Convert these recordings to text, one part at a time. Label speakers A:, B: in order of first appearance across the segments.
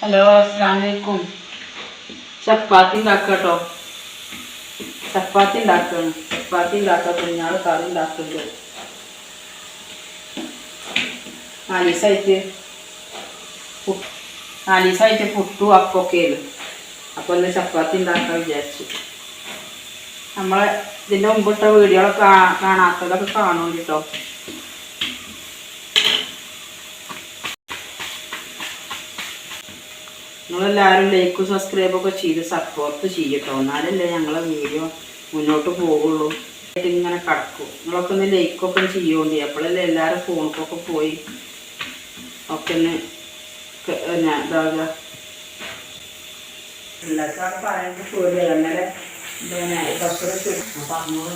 A: Hello അസ്സാമലൈക്കും ചപ്പാത്തി ഉണ്ടാക്കുക കേട്ടോ ചപ്പാത്തി ഉണ്ടാക്കണം. ചപ്പാത്തി ഉണ്ടാക്കുക കുഞ്ഞാൾ കറി ഉണ്ടാക്കുന്നുണ്ട് നാലീസായിട്ട് നാലീസായിട്ട് പുട്ടു അപ്പൊക്കെ ആയിരുന്നു അപ്പോൾ ഒന്ന് ചപ്പാത്തി ഉണ്ടാക്കാൻ വിചാരിച്ചു. നമ്മളെ ഇതിന്റെ മുമ്പിട്ട വീഡിയോകളൊക്കെ കാണാത്തതൊക്കെ കാണും കേട്ടോ. നിങ്ങളെല്ലാവരും ലൈക്കും സബ്സ്ക്രൈബൊക്കെ ചെയ്ത് സപ്പോർട്ട് ചെയ്യട്ടോ. എന്നാലല്ലേ ഞങ്ങളെ വീഡിയോ മുന്നോട്ട് പോകുള്ളൂ ഇങ്ങനെ കിടക്കും. നിങ്ങളൊക്കെ ഒന്ന് ലൈക്കൊക്കെ ചെയ്യുകൊണ്ട് അപ്പോഴല്ലേ എല്ലാവരും ഫോണിക്കൊക്കെ പോയി ഒക്കെ ഒന്ന് ഇതാവുക. എല്ലാവർക്കും പറയുന്നത് പേടിയല്ല ഇന്നലെ പിന്നെ പറഞ്ഞോളൂ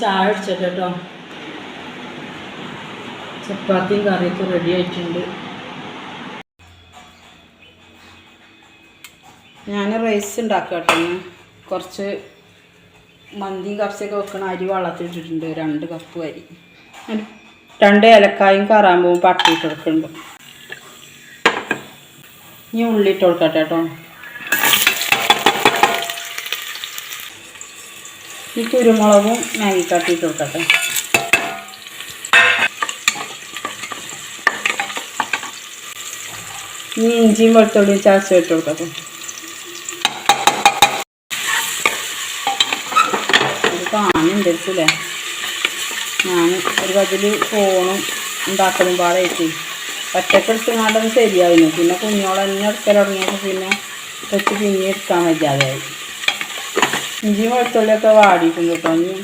A: ചായ അടിച്ചിട്ട് കേട്ടോ ചപ്പാത്തിയും കറിയൊക്കെ റെഡി ആയിട്ടുണ്ട്. ഞാൻ റൈസ് ഉണ്ടാക്കുക കേട്ടോ കുറച്ച് മന്തിയും കപ്സയൊക്കെ വെക്കണ അരി വെള്ളത്തിലിട്ടിട്ടുണ്ട് രണ്ട് കപ്പ് അരി. രണ്ട് ഏലക്കായും കറാമ്പൂവും പട്ടിയിട്ട് കൊടുക്കുന്നുണ്ട് ഇനി ഉള്ളിട്ട് കൊടുക്കട്ടെ കേട്ടോ ഈ കുരുമുളകും മാഗി കട്ടിയിട്ട് കൊടുക്കട്ടെ. ഇനി ഇഞ്ചിയും വെളുത്തുള്ളിയും ചാച്ചു ഇട്ട് കൊടുക്കട്ടെ. ഒരു കാണുന്നുണ്ട് അല്ലേ ഞാൻ ഒരു പതിൽ ഫോണും ഉണ്ടാക്കലും പാടായിട്ട് ഒറ്റക്കെടുത്ത് കണ്ടത് ശരിയായിരുന്നു പിന്നെ കുഞ്ഞോളെ തന്നെ എടുക്കൽ തുടങ്ങിയപ്പോൾ പിന്നെ കൊച്ചു പിന്നെ എടുക്കാൻ വയ്യാതെയായി ഇഞ്ചിയും വെളുത്തുള്ളിയൊക്കെ വാടിക്കും കേട്ടോ. ഇനി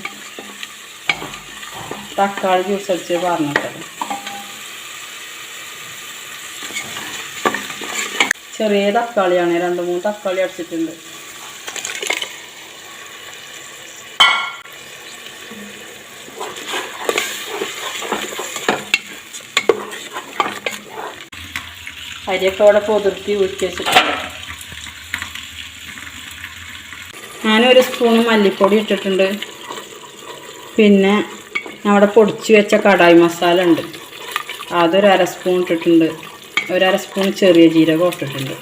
A: തക്കാളി ജ്യൂസ് അടിച്ച് പറഞ്ഞിട്ട്. ചെറിയ തക്കാളിയാണ്. രണ്ട് മൂന്ന് തക്കാളി അടിച്ചിട്ടുണ്ട്. അരിയൊക്കെ അവിടെ പൊതിർത്തി ഊറ്റി വെച്ചിട്ടുണ്ട് ഞാനൊരു സ്പൂൺ മല്ലിപ്പൊടി ഇട്ടിട്ടുണ്ട്. പിന്നെ അവിടെ പൊടിച്ച് വെച്ച കടായി മസാല ഉണ്ട്. അതൊരു അര സ്പൂൺ ഇട്ടിട്ടുണ്ട്. ഒരര സ്പൂൺ ചെറിയ ജീരകം ഇട്ടിട്ടുണ്ട്.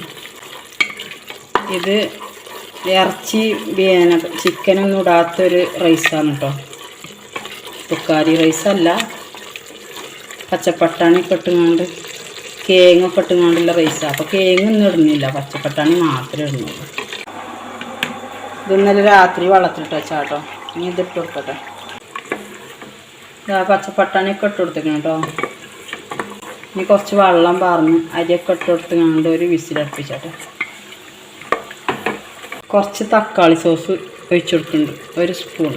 A: ഇത് ഇറച്ചി പിന്നെ ചിക്കനൊന്നും ഇടാത്തൊരു റൈസാണ് കേട്ടോ തുക്കാരി റൈസല്ല പച്ചപ്പട്ടാണിയൊക്കെ ഇട്ടുങ്ങാണ്ട് കേങ്ങൊക്കെ ഇട്ടുങ്ങാണ്ടുള്ള റൈസാണ് അപ്പോൾ കേങ്ങൊന്നും ഇടുന്നില്ല. പച്ചപ്പട്ടാണി മാത്രമേ ഇടുന്നുള്ളൂ. ഇത് ഇന്നലെ രാത്രി വെള്ളത്തിലിട്ട് വെച്ചാൽ കേട്ടോ ഇനി ഇതിട്ട് കൊടുക്കട്ടെ. പച്ചപ്പട്ടാണിയൊക്കെ ഇട്ട് കൊടുത്തേക്കണം കേട്ടോ ഇനി കുറച്ച് വെള്ളം പറഞ്ഞ് അരിയൊക്കെ ഇട്ട് കൊടുത്തുകൊണ്ട് ഒരു വിസിലടുപ്പിച്ചാട്ടെ കുറച്ച് തക്കാളി സോസ് ഒഴിച്ചു ഒരു സ്പൂൺ.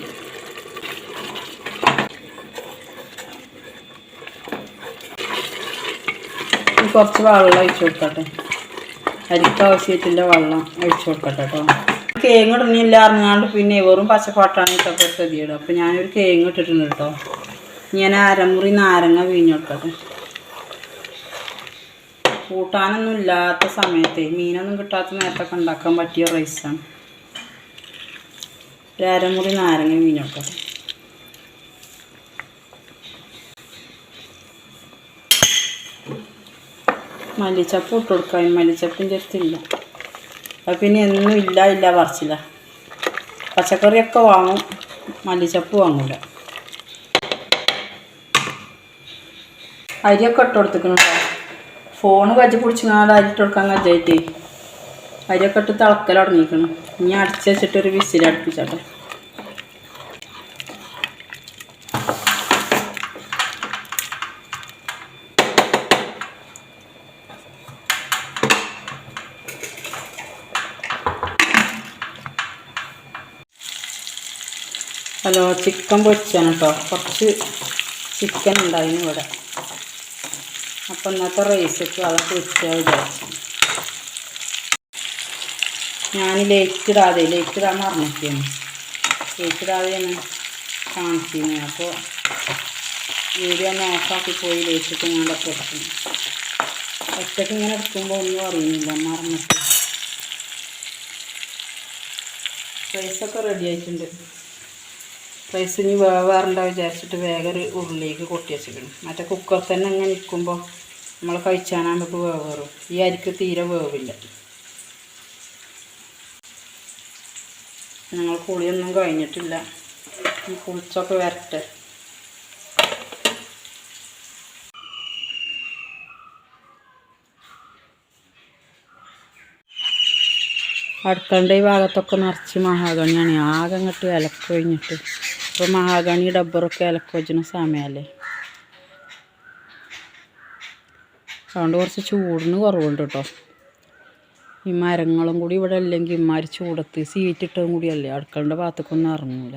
A: കുറച്ച് വെള്ളം ഒഴിച്ചു കൊടുക്കട്ടെ. അരിക്കാവശ്യത്തിന്റെ വെള്ളം ഒഴിച്ചു കൊടുക്കട്ടെ കേട്ടോ കേങ്ങ് ഇടുന്നില്ല അറിഞ്ഞാണ്ട് പിന്നെ വെറും പച്ചപ്പാട്ടാണ് ഇട്ടപ്പോൾ ഗതിയിടും അപ്പോൾ ഞാനൊരു കേങ്ങ് ഇട്ടിട്ടുണ്ട് കേട്ടോ ഞാൻ അരമുറി നാരങ്ങ വീഞ്ഞോട്ടെ കൊടുക്കട്ടെ കൂട്ടാനൊന്നും ഇല്ലാത്ത സമയത്തെ മീനൊന്നും കിട്ടാത്ത നേരത്തൊക്കെ ഉണ്ടാക്കാൻ പറ്റിയ റൈസാണ് ഒരു അരമുറി നാരങ്ങ വീഞ്ഞോട്ടെ കൊടുക്കട്ടെ മല്ലിച്ചപ്പ് ഇട്ട് കൊടുക്കാം. മല്ലിച്ചപ്പിന്റെ അടുത്തില്ല അത് പിന്നെ എന്നും ഇല്ല ഇല്ല പറിച്ചില്ല. പച്ചക്കറിയൊക്കെ വാങ്ങും മല്ലിച്ചപ്പ് വാങ്ങില്ല അരിയൊക്കെ ഇട്ട് കൊടുത്തിക്കണം കേട്ടോ ഫോണ് കജ്ജി പിടിച്ചിങ്ങാണ്ട് അരി ഇട്ട് കൊടുക്കാൻ കജ്ജായിട്ടേ. അരിയൊക്കെ ഇട്ട് തിളക്കൽ തുടങ്ങിക്കണം. ഇനി അടച്ച് വെച്ചിട്ടൊരു വിസിൽ അടുപ്പിച്ചോട്ടെ. ഹലോ ചിക്കൻ പൊരിച്ചാണ് കേട്ടോ കുറച്ച് ചിക്കൻ ഉണ്ടായിരുന്നു ഇവിടെ. അപ്പം ഇന്നത്തെ റൈസൊക്കെ അതൊക്കെ വെച്ചാൽ വിചാരിച്ചു. ഞാൻ ലേറ്റിടാതെ ഇടാതെ ലേറ്റ് ഇടാൻ പറഞ്ഞിരിക്കുകയാണ് ലേറ്റിടാതെയാണ് കാണിച്ചിരുന്നത്. അപ്പോൾ വീഡിയോ ഒന്ന് ഓഫാക്കി പോയി ലേറ്റിട്ട് ഞാൻ പൊട്ടും ഒറ്റയ്ക്ക് ഇങ്ങനെ എടുക്കുമ്പോൾ ഒന്നും അറിയുന്നില്ല മറന്നിട്ട്. റൈസൊക്കെ റെഡി ആയിട്ടുണ്ട്. റൈസ് ഇനി വേവാറുണ്ടാവും വിചാരിച്ചിട്ട് വേഗം ഒരു ഉരുളിലേക്ക് കൊട്ടി വെച്ചിരിക്കണം മറ്റേ കുക്കർ തന്നെ അങ്ങനെ നിൽക്കുമ്പോൾ നമ്മൾ കഴിച്ചാനാകുമ്പോൾ വേവേറും. ഈ അരിക്ക് തീരെ വേവില്ല. ഞങ്ങൾ കുളിയൊന്നും കഴിഞ്ഞിട്ടില്ല. കുളിച്ചൊക്കെ വരട്ടെ. അടുക്കളുടെ ഈ ഭാഗത്തൊക്കെ നിറച്ച് മഹാഗണിയാണ്. ആകെ അങ്ങോട്ട് വിലക്ക് കഴിഞ്ഞിട്ട് ഇപ്പോൾ മഹാഗണി ഡബ്ബറൊക്കെ ഇലക്ക് സമയമല്ലേ? അതുകൊണ്ട് കുറച്ച് ചൂടിന് കുറവുണ്ട് കേട്ടോ. ഈ മരങ്ങളും കൂടി ഇവിടെ ഇല്ലെങ്കിൽ ഇമാര് ചൂടത്ത് സീറ്റിട്ടതും കൂടിയല്ലേ അടുക്കളന്റെ ഭാഗത്തേക്കൊന്നും ഇറങ്ങൂല.